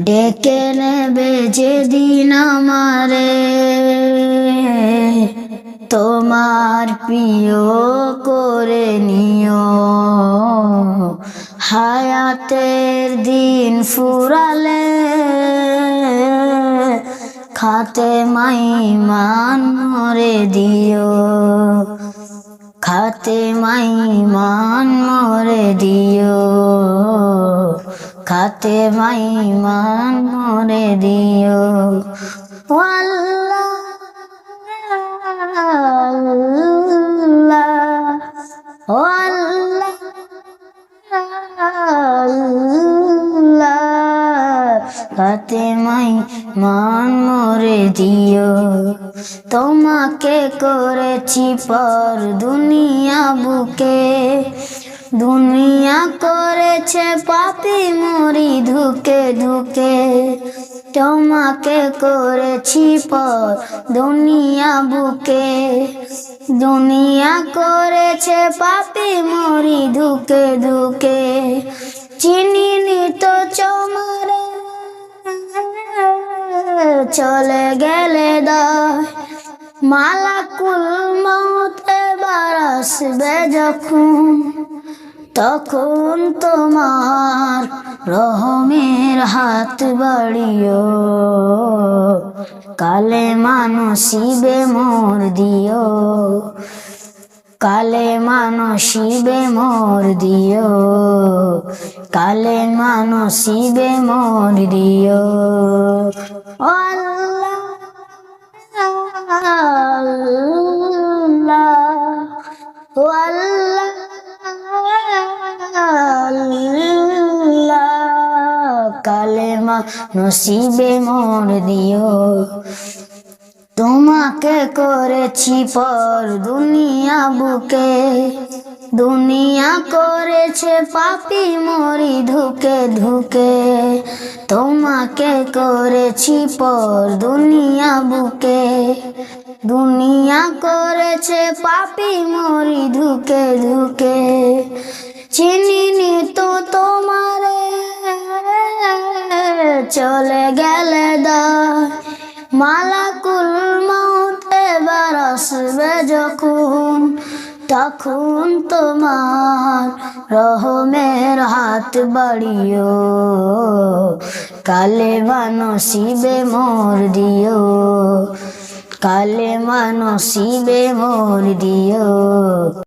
ডেকে নেবে যেদিন আমারে। তোমার প্রিয় করে নিও। হায়াতের দিন ফুরালে, খাতে মাইমান মরে দিও। খাতে মাইমান মরে দিও। খাতে মাইমান মরে দিও। আল্লাহ হাতে মাই মান মরে দিও। তোমাকে করেছি পর দুনিয়া বুকে। দুনিয়া করেছে পাপি মরি ধুকে ধুকে। তোমাকে করেছি পর দুনিয়া বুকে। দুনিয়া করেছে পাপি মরি ধুকে ধুকে। চিনিনি তো চমারে, চলে গেলে দায় মালাকুল মত এবার আসবে যখন। তখন তোমার রহমের হাত বাড়িও। কালে মানসিবে মোর দিও। কালে মানসিবে মোর দিও। কালে মানসিবে মোর দিও। আল্লাহ আল্লাহ কালেমা নসিবে মোর দিও। তোমাকে করেছি পর দুনিয়া বুকে, দুনিয়া করেছে পাপি মরি ধুকে ধুকে। তোমাকে করেছি পর দুনিয়া বুকে, দুনিয়া করেছে পাপি মরি ধুকে ধুকে। চিনিনি তো চলে গেলে দা মালাকুল মত এবার আসবে যখন, তখন তোমার রহমের হাত বাড়িও। কালে মানসিবে মোর দিও কালে মানসিবে মোর দিও।